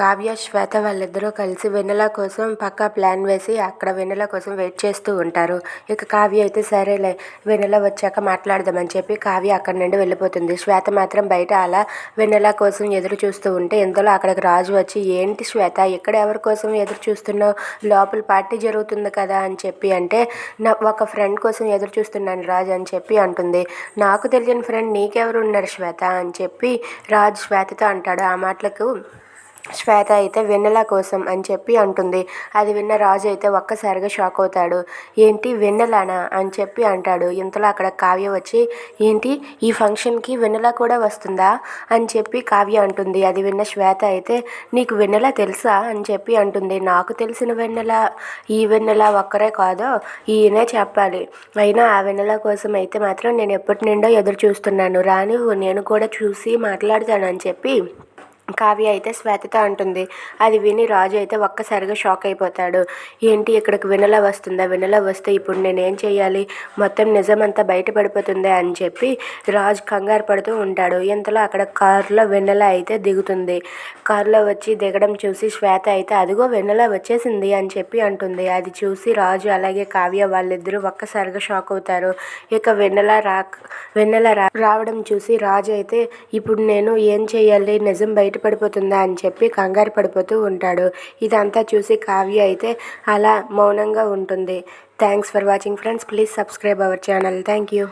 కావ్య శ్వేత వాళ్ళిద్దరూ కలిసి వెన్నెల కోసం పక్కా ప్లాన్ వేసి అక్కడ వెన్నెల కోసం వెయిట్ చేస్తూ ఉంటారు. ఇక కావ్య అయితే సరేలే వెన్నెల వచ్చాక మాట్లాడదామని చెప్పి కావ్య అక్కడి నుండి వెళ్ళిపోతుంది. శ్వేత మాత్రం బయట అలా వెన్నెల కోసం ఎదురు చూస్తూ ఉంటే ఇంతలో అక్కడికి రాజు వచ్చి ఏంటి శ్వేత ఇక్కడ ఎవరి కోసం ఎదురు చూస్తున్నావు? లోపల పార్టీ జరుగుతుంది కదా అని చెప్పి అంటే నా ఒక ఫ్రెండ్ కోసం ఎదురు చూస్తున్నాను రాజు అని చెప్పి అంటుంది. నాకు తెలియని ఫ్రెండ్ నీకెవరు ఉన్నారు శ్వేత అని చెప్పి రాజు శ్వేతతో అంటాడు. ఆ మాటలకు శ్వేత అయితే వెన్నెల కోసం అని చెప్పి అంటుంది. అది విన్న రాజు అయితే ఒక్కసారిగా షాక్ అవుతాడు. ఏంటి వెన్నెలనా అని చెప్పి అంటాడు. ఇంతలో అక్కడ కావ్య వచ్చి ఏంటి ఈ ఫంక్షన్కి వెన్నెల కూడా వస్తుందా? అని చెప్పి కావ్య అంటుంది. అది విన్న శ్వేత అయితే నీకు వెన్నెల తెలుసా? అని చెప్పి అంటుంది. నాకు తెలిసిన వెన్నెల ఈ వెన్నెల ఒక్కరే కాదో ఈయనే చెప్పాలి. అయినా ఆ వెన్నెల కోసం అయితే మాత్రం నేను ఎప్పటి నుండో ఎదురు చూస్తున్నాను రాని నేను కూడా చూసి మాట్లాడతానని చెప్పి కావ్య అయితే శ్వేతతో అంటుంది. అది విని రాజు అయితే ఒక్కసారిగా షాక్ అయిపోతాడు. ఏంటి ఇక్కడికి వినలా వస్తుందా? వినలా వస్తే ఇప్పుడు నేనేం చేయాలి మొత్తం నిజమంతా బయటపడిపోతుందా అని చెప్పి రాజు కంగారు పడుతూ ఉంటాడు. ఇంతలో అక్కడ కారులో వెన్నెల అయితే దిగుతుంది. కారులో వచ్చి దిగడం చూసి శ్వేత అయితే అదిగో వెన్నెల వచ్చేసింది అని చెప్పి అంటుంది. అది చూసి రాజు అలాగే కావ్య వాళ్ళిద్దరూ ఒక్కసారిగా షాక్ అవుతారు. ఇక వెన్నెల రా వెన్నెల రావడం చూసి రాజు అయితే ఇప్పుడు నేను ఏం చేయాలి నిజం బయటపడిపోతుందా అని చెప్పి కంగారు పడిపోతూ ఉంటాడు. ఇదంతా చూసి కావ్య అయితే అలా మౌనంగా ఉంటుంది. Thanks for watching friends please subscribe our channel thank you